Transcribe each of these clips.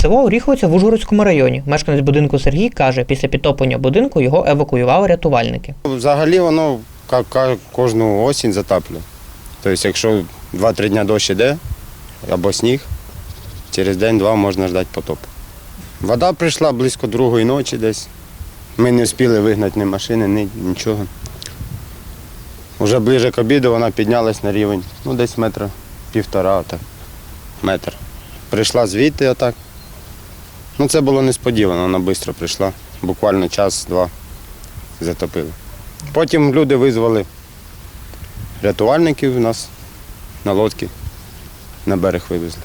Село Оріховиця в Ужгородському районі. Мешканець будинку Сергій каже, після підтоплення будинку його евакуювали рятувальники. Взагалі воно кожну осінь затаплює. Тобто, якщо 2-3 дні дощ іде або сніг, через день-два можна ждати потоп. Вода прийшла близько другої ночі десь. Ми не встигли вигнати ні машини, ні нічого. Уже ближе к обіду вона піднялась на рівень, ну десь метра півтора, отак, метр. Прийшла звідти отак. Ну це було несподівано, вона швидко прийшла. Буквально час-два затопили. Потім люди визвали рятувальників у нас на лодці, на берег вивезли.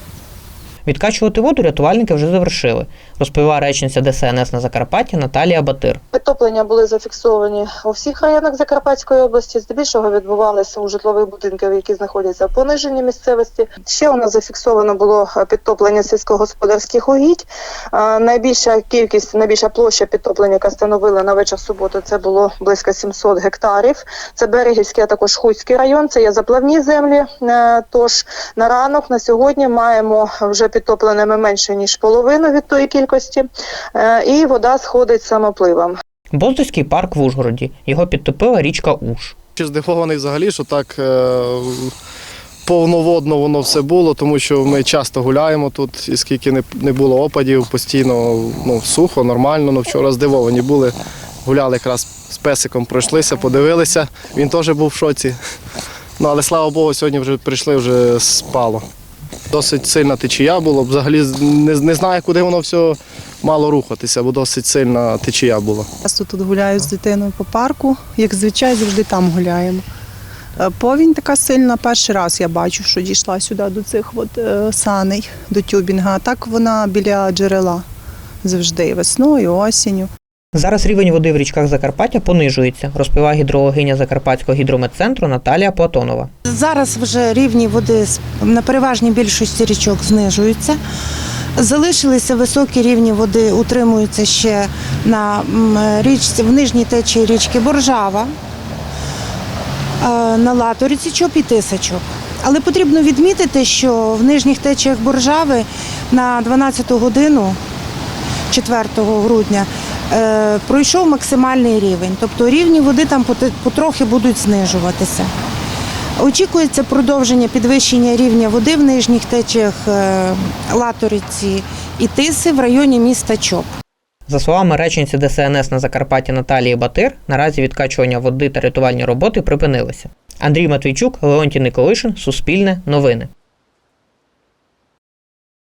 Відкачувати воду рятувальники вже завершили, розповіла речниця ДСНС на Закарпатті Наталія Батир. Підтоплення були зафіксовані у всіх районах Закарпатської області. Здебільшого відбувалися у житлових будинках, які знаходяться в пониженій місцевості. Ще у нас зафіксовано було підтоплення сільськогосподарських угідь. Найбільша кількість, найбільша площа підтоплення, яка становила на вечір суботи, це було близько 700 гектарів. Це Берегівський, а також Хуцький район. Це є заплавні землі. Е, Тож на ранок на сьогодні маємо вже підтопленими менше ніж половину від тої кількості, Е, і вода сходить самопливом. Боздоський парк в Ужгороді. Його підтопила річка Уж. Чи здивований взагалі, що так е, повноводно воно все було, тому що ми часто гуляємо тут, і скільки не, не було опадів, постійно ну, сухо, нормально. Ну, вчора здивовані були. Гуляли якраз з песиком, пройшлися, подивилися. Він теж був в шоці. Ну, але слава Богу, сьогодні вже прийшли, вже спало. Досить сильна течія була. Взагалі не, не знаю, куди воно все мало рухатися, бо досить сильна течія була. Часто тут гуляю з дитиною по парку, як звичай, завжди там гуляємо. Е, Повінь така сильна, перший раз я бачу, що дійшла сюди до цих от, е, саней, до тюбінга. А так вона біля джерела завжди, весною, осінню. Зараз рівень води в річках Закарпаття понижується, розповіла гідрологиня Закарпатського гідрометцентру Наталія Платонова. Зараз вже рівні води на переважній більшості річок знижуються. Залишилися високі рівні води, утримуються ще на річці в нижній течії річки Боржава, е, на Латориці Чоп і Тисачок. Але потрібно відмітити, що в нижніх течіях Боржави на 12 годину 4 грудня пройшов максимальний рівень. Тобто рівні води там потрохи будуть знижуватися. Очікується продовження підвищення рівня води в нижніх течіях е, Латориці і Тиси в районі міста Чоп. За словами речниці ДСНС на Закарпатті Наталії Батир, наразі відкачування води та рятувальні роботи припинилися. Андрій Матвійчук, Леонтій Николишин, Суспільне, Новини.